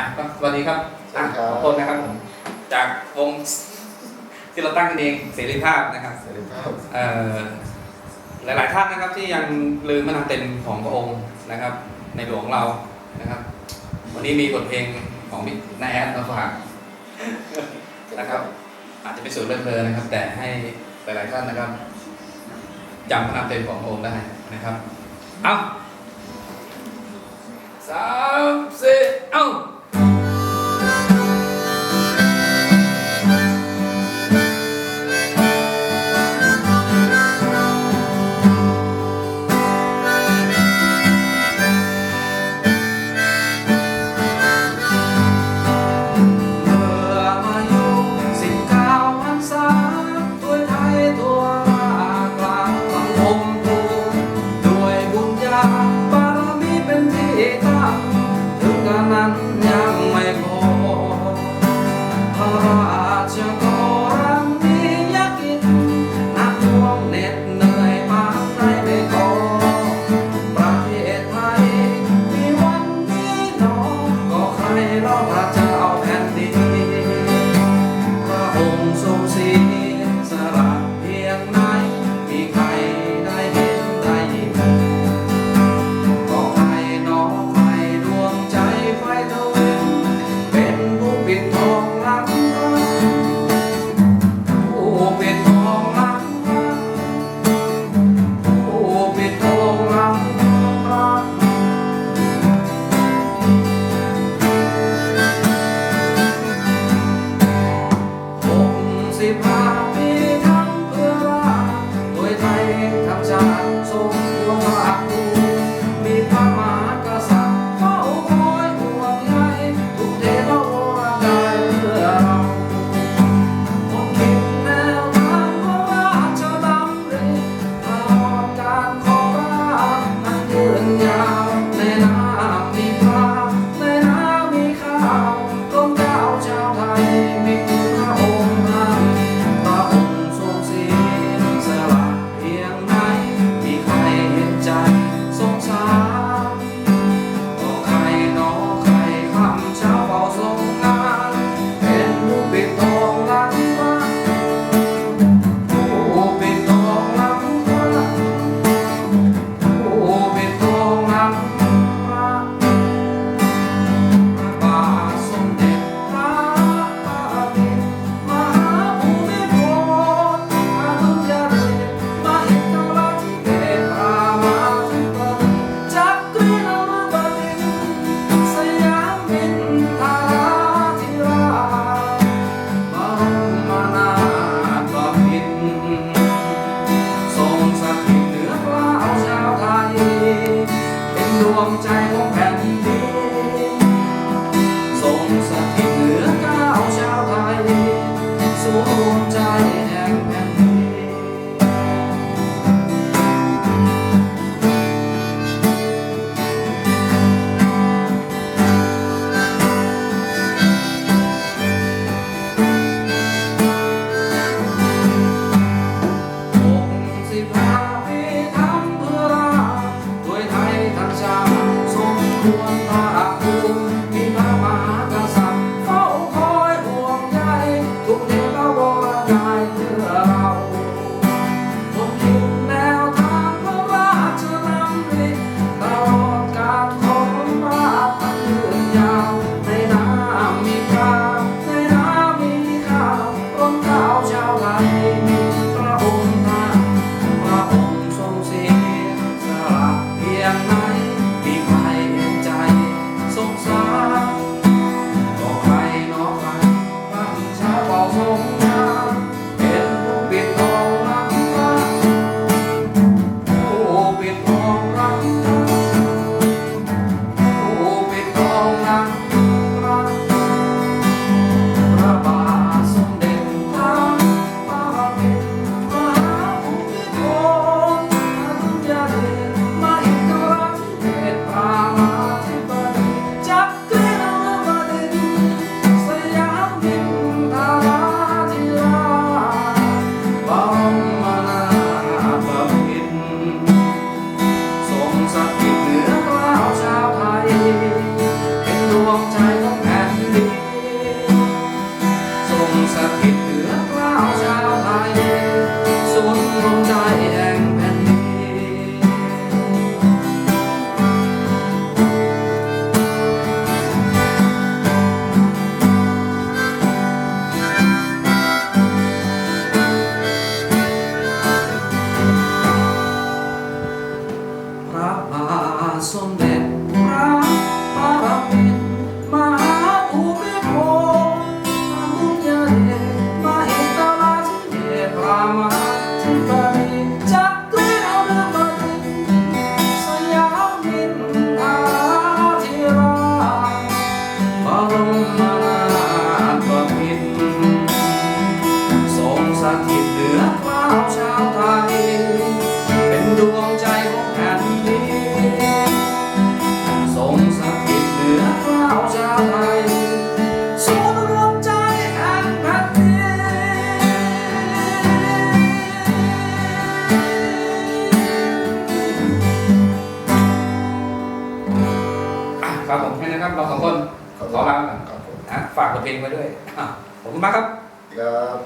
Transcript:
่ะสวัสดีครับขอโทษนะครับผมจากวงที่เราตั้งเองเสรีภาพนะครับ สวัสดีครัหลาย ๆ ท่านนะครับที่ยังลืมพระนามเต็มของพระองค์นะครับ ในหลวงเรานะครับ วันนี้มีบทเพลงของพี่นายแอดมาฝากนะครับ อาจจะไม่สูญเลิศเลยนะครับ แต่ให้หลาย ๆ ท่านนะครับจำพระนามเต็มขององค์ได้นะครับ เอาสามสี่เอ้า nam nam ครับผมแค่นั้นครับ เราสองคนขอลาไปก่อนครับผมนะฝากบทเพลงไว้ด้วยขอบคุณมากครับครับ